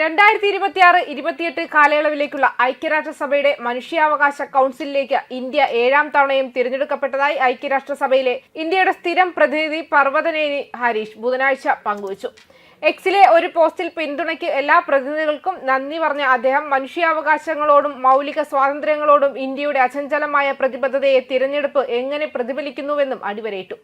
രണ്ടായിരത്തി ഇരുപത്തിയാറ് ഇരുപത്തിയെട്ട് കാലയളവിലേക്കുള്ള ഐക്യരാഷ്ട്രസഭയുടെ മനുഷ്യാവകാശ കൗൺസിലിലേക്ക് ഇന്ത്യ ഏഴാം തവണയും തിരഞ്ഞെടുക്കപ്പെട്ടതായി ഐക്യരാഷ്ട്രസഭയിലെ ഇന്ത്യയുടെ സ്ഥിരം പ്രതിനിധി പർവതനേനി ഹരീഷ് ബുധനാഴ്ച പങ്കുവച്ചു. എക്സിലെ ഒരു പോസ്റ്റിൽ പിന്തുണയ്ക്ക് എല്ലാ പ്രതിനിധികൾക്കും നന്ദി പറഞ്ഞ അദ്ദേഹം മനുഷ്യാവകാശങ്ങളോടും മൗലിക സ്വാതന്ത്ര്യങ്ങളോടും ഇന്ത്യയുടെ അചഞ്ചലമായ പ്രതിബദ്ധതയെ തിരഞ്ഞെടുപ്പ് എങ്ങനെ പ്രതിഫലിക്കുന്നുവെന്നും അടിവരയിട്ടു.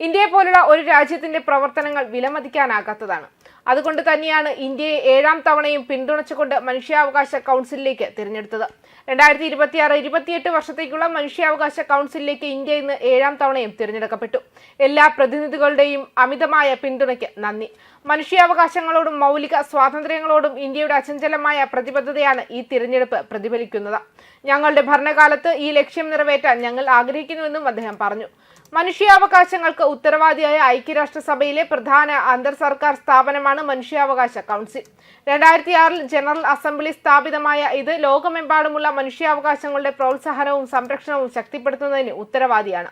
ഇന്ത്യയെ പോലുള്ള ഒരു രാജ്യത്തിന്റെ പ്രവർത്തനങ്ങൾ വിലമതിക്കാനാകാത്തതാണ്. അതുകൊണ്ട് തന്നെയാണ് ഇന്ത്യയെ ഏഴാം തവണയും പിന്തുണച്ചുകൊണ്ട് മനുഷ്യാവകാശ കൗൺസിലിലേക്ക് തിരഞ്ഞെടുത്തത്. രണ്ടായിരത്തി ഇരുപത്തിയാറ് ഇരുപത്തിയെട്ട് വർഷത്തേക്കുള്ള മനുഷ്യാവകാശ കൗൺസിലിലേക്ക് ഇന്ത്യ ഇന്ന് ഏഴാം തവണയും തിരഞ്ഞെടുക്കപ്പെട്ടു. എല്ലാ പ്രതിനിധികളുടെയും അമിതമായ പിന്തുണയ്ക്ക് നന്ദി. മനുഷ്യാവകാശങ്ങളോടും മൗലിക സ്വാതന്ത്ര്യങ്ങളോടും ഇന്ത്യയുടെ അചഞ്ചലമായ പ്രതിബദ്ധതയാണ് ഈ തിരഞ്ഞെടുപ്പ് പ്രതിഫലിക്കുന്നത്. ഞങ്ങളുടെ ഭരണകാലത്ത് ഈ ലക്ഷ്യം നിറവേറ്റാൻ ഞങ്ങൾ ആഗ്രഹിക്കുന്നുവെന്നും അദ്ദേഹം പറഞ്ഞു. മനുഷ്യാവകാശങ്ങൾക്ക് ഉത്തരവാദിയായ ഐക്യരാഷ്ട്രസഭയിലെ പ്രധാന അന്തർ സർക്കാർ സ്ഥാപനമാണ് മനുഷ്യാവകാശ കൗൺസിൽ. രണ്ടായിരത്തി ആറിൽ ജനറൽ അസംബ്ലി സ്ഥാപിതമായ ഇത് ലോകമെമ്പാടുമുള്ള മനുഷ്യാവകാശങ്ങളുടെ പ്രോത്സാഹനവും സംരക്ഷണവും ശക്തിപ്പെടുത്തുന്നതിന് ഉത്തരവാദിയാണ്.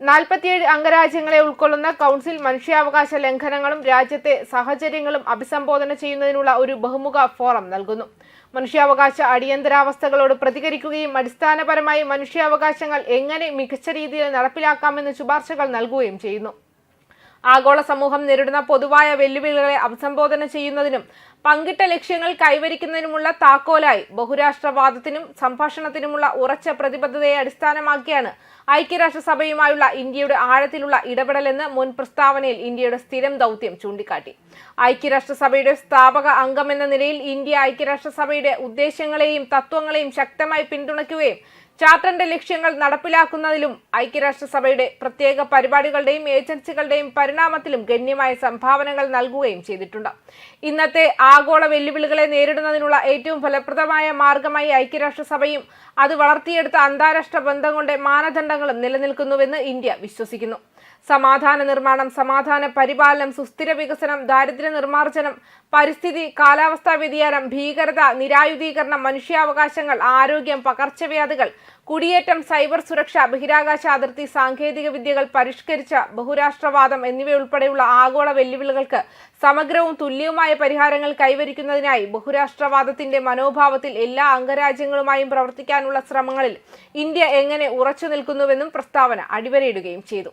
നാൽപ്പത്തിയേഴ് അംഗരാജ്യങ്ങളെ ഉൾക്കൊള്ളുന്ന കൗൺസിൽ മനുഷ്യാവകാശ ലംഘനങ്ങളും രാജ്യത്തെ സാഹചര്യങ്ങളും അഭിസംബോധന ചെയ്യുന്നതിനുള്ള ഒരു ബഹുമുഖ ഫോറം നൽകുന്നു. മനുഷ്യാവകാശ അടിയന്തരാവസ്ഥകളോട് പ്രതികരിക്കുകയും അടിസ്ഥാനപരമായി മനുഷ്യാവകാശങ്ങൾ എങ്ങനെ മികച്ച രീതിയിൽ നടപ്പിലാക്കാമെന്ന് ശുപാർശകൾ നൽകുകയും ചെയ്യുന്നു. ആഗോള സമൂഹം നേരിടുന്ന പൊതുവായ വെല്ലുവിളികളെ അഭിസംബോധന ചെയ്യുന്നതിനും പങ്കിട്ട ലക്ഷ്യങ്ങൾ കൈവരിക്കുന്നതിനുമുള്ള താക്കോലായി ബഹുരാഷ്ട്രവാദത്തിനും സംഭാഷണത്തിനുമുള്ള ഉറച്ച പ്രതിബദ്ധതയെ അടിസ്ഥാനമാക്കിയാണ് ഐക്യരാഷ്ട്രസഭയുമായുള്ള ഇന്ത്യയുടെ ആഴത്തിലുള്ള ഇടപെടലെന്ന് മുൻ പ്രസ്താവനയിൽ ഇന്ത്യയുടെ സ്ഥിരം ദൗത്യം ചൂണ്ടിക്കാട്ടി. ഐക്യരാഷ്ട്രസഭയുടെ സ്ഥാപക അംഗമെന്ന നിലയിൽ ഇന്ത്യ ഐക്യരാഷ്ട്രസഭയുടെ ഉദ്ദേശങ്ങളെയും തത്വങ്ങളെയും ശക്തമായി പിന്തുണയ്ക്കുകയും ചാർട്ടറിന്റെ ലക്ഷ്യങ്ങൾ നടപ്പിലാക്കുന്നതിലും ഐക്യരാഷ്ട്രസഭയുടെ പ്രത്യേക പരിപാടികളുടെയും ഏജൻസികളുടെയും പരിണാമത്തിലും ഗണ്യമായ സംഭാവനകൾ നൽകുകയും ചെയ്തിട്ടുണ്ട്. ഇന്നത്തെ ആഗോള വെല്ലുവിളികളെ നേരിടുന്നതിനുള്ള ഏറ്റവും ഫലപ്രദമായ മാർഗമായി ഐക്യരാഷ്ട്രസഭയും അത് വളർത്തിയെടുത്ത അന്താരാഷ്ട്ര ബന്ധങ്ങളുടെ മാനദണ്ഡങ്ങളും നിലനിൽക്കുന്നുവെന്ന് ഇന്ത്യ വിശ്വസിക്കുന്നു. സമാധാന നിർമ്മാണം സമാധാന പരിപാലനം സുസ്ഥിര വികസനം ദാരിദ്ര്യ നിർമ്മാർജനം പരിസ്ഥിതി കാലാവസ്ഥാ വ്യതിയാനം ഭീകരത നിരായുധീകരണം മനുഷ്യാവകാശങ്ങൾ ആരോഗ്യം പകർച്ചവ്യാധികൾ കുടിയേറ്റം സൈബർ സുരക്ഷ ബഹിരാകാശ അതിർത്തി സാങ്കേതിക വിദ്യകൾ പരിഷ്കരിച്ച ബഹുരാഷ്ട്രവാദം എന്നിവയുൾപ്പെടെയുള്ള ആഗോള വെല്ലുവിളികൾക്ക് സമഗ്രവും തുല്യവുമായ പരിഹാരങ്ങൾ കൈവരിക്കുന്നതിനായി ബഹുരാഷ്ട്രവാദത്തിന്റെ മനോഭാവത്തിൽ എല്ലാ അംഗരാജ്യങ്ങളുമായും പ്രവർത്തിക്കാനുള്ള ശ്രമങ്ങളിൽ ഇന്ത്യ എങ്ങനെ ഉറച്ചു നിൽക്കുന്നുവെന്നും പ്രസ്താവന അടിവരയിടുകയും ചെയ്തു.